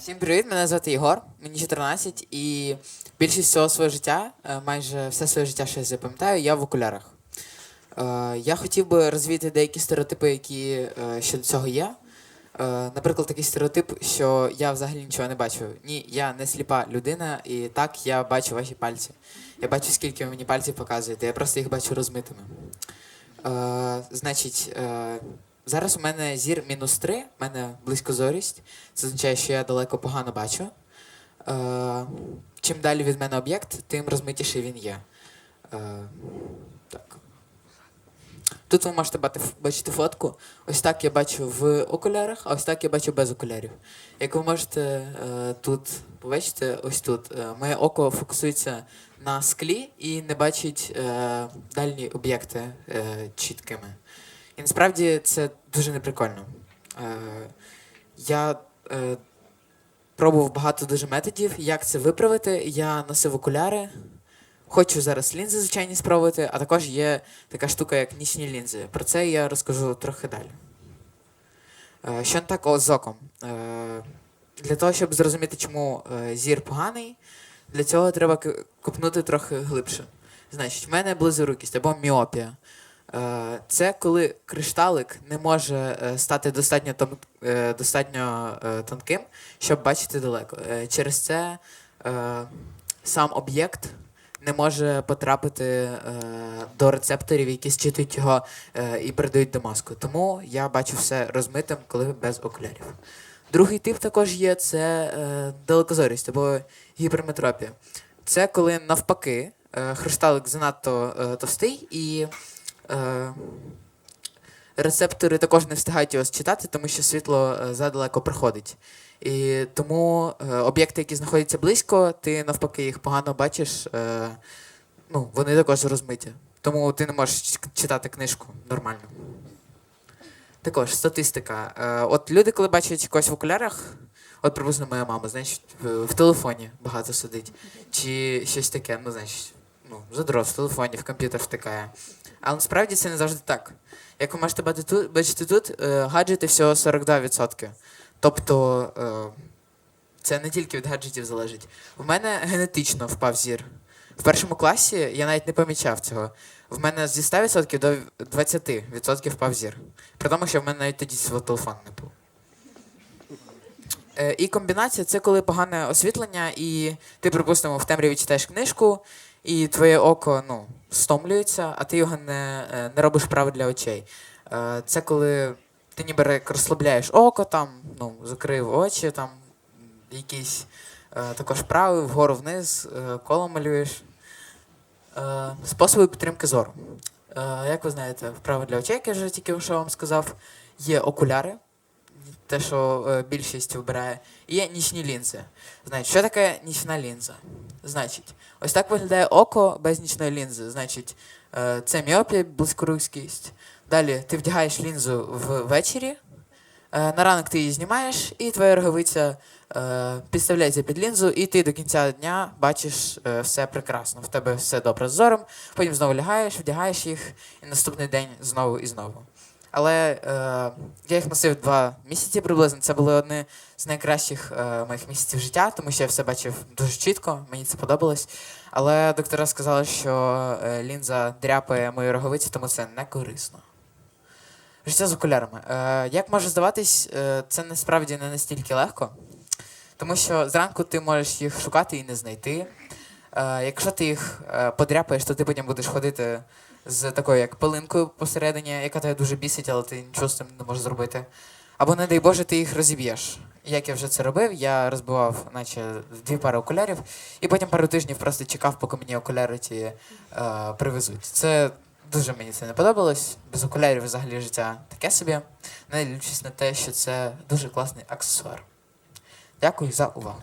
Всім привіт, мене звати Єгор, мені 14, і більшість всього свого життя, е, майже все своє життя, що я запам'ятаю, я в окулярах. Е, Я хотів би розвіяти деякі стереотипи, які е, щодо цього є. Наприклад, такий стереотип, що я взагалі нічого не бачу. Ні, я не сліпа людина, і так я бачу ваші пальці. Я бачу, скільки ви мені пальців показуєте, я просто їх бачу розмитими. Значить, зараз у мене зір мінус 3, у мене близькозорість. Це означає, що я далеко погано бачу. Е, чим далі від мене об'єкт, тим розмитіший він є. Е, так. Тут ви можете бачити фотку. Ось так я бачу в окулярах, а ось так я бачу без окулярів. Як ви можете е, тут побачити, ось тут, е, моє око фокусується на склі і не бачить е, дальні об'єкти е, чіткими. І насправді це дуже неприкольно. Е, я е, пробував багато дуже методів, як це виправити. Я носив окуляри. Хочу зараз лінзи звичайні спробувати, а також є така штука, як нічні лінзи. Про це я розкажу трохи далі. Е, що не так з оком? Для того, щоб зрозуміти, чому зір поганий, для цього треба копнути трохи глибше. Значить, в мене близорукість або міопія. Е, Це коли кришталик не може е, стати достатньо, тон, е, достатньо тонким, щоб бачити далеко. Через це сам об'єкт не може потрапити до рецепторів, які зчитують його і передають до мозку. Тому я бачу все розмитим, коли без окулярів. Другий тип також є це далекозорість або гіперметропія. Це коли навпаки хрусталик занадто товстий і е, рецептори також не встигають його считати, тому що світло е, задалеко проходить. І тому е, об'єкти, які знаходяться близько, ти навпаки їх погано бачиш, ну, вони також розмиті. Тому ти не можеш читати книжку нормально. Також статистика. От люди, коли бачать когось в окулярах, от приблизно моя мама, значить, в телефоні багато сидить. Чи щось таке, ну, значить, ну, задрот в телефоні, в комп'ютер втикає. Але насправді це не завжди так. Як ви можете бачити тут, е, гаджети всього 42%. Тобто е, це не тільки від гаджетів залежить. В мене генетично впав зір. В першому класі я навіть не помічав цього. В мене зі 100% до 20% впав зір. При тому, що в мене навіть тоді свого телефону не був. Е, І комбінація це коли погане освітлення, і ти, припустимо, в темряві читаєш книжку, і твоє око ну, стомлюється, а ти його не, е, не робиш право для очей. Е, Це коли ти ніби розслабляєш око, там, ну, закрив очі, там якісь е, також прави, вгору вниз, коло малюєш. Способи підтримки зору. Як ви знаєте, вправо для очей, як я вже тільки що вам сказав, є окуляри, те, що е, більшість вибирає, і є нічні лінзи. Значить, що таке нічна лінза? Значить, ось так виглядає око без нічної лінзи. Значить, е, це міопія, близькорукість. Далі ти вдягаєш лінзу ввечері, е, на ранок ти її знімаєш, і твоя роговиця е, підставляється під лінзу, і ти до кінця дня бачиш е, все прекрасно. В тебе все добре з зором, потім знову лягаєш, вдягаєш їх, і наступний день знову і знову. Але е, я їх носив два місяці приблизно. Це були одні з найкращих е, моїх місяців життя, тому що я все бачив дуже чітко, мені це подобалось. Але доктора сказали, що е, лінза дряпає мою роговицю, тому це не корисно. Життя з окулярами. Е, як може здаватись, е, це насправді не настільки легко, тому що зранку ти можеш їх шукати і не знайти. Е, якщо ти їх е, подряпаєш, то ти потім будеш ходити з такою як пилинкою посередині, яка тебе дуже бісить, але ти нічого з цим не можеш зробити. Або, не дай Боже, ти їх розіб'єш. Як я вже це робив, я розбивав, наче дві пари окулярів, і потім пару тижнів просто чекав, поки мені окуляри ті е, привезуть. Це дуже мені це не подобалось. Без окулярів взагалі життя таке собі, не дивлячись на те, що це дуже класний аксесуар. Дякую за увагу.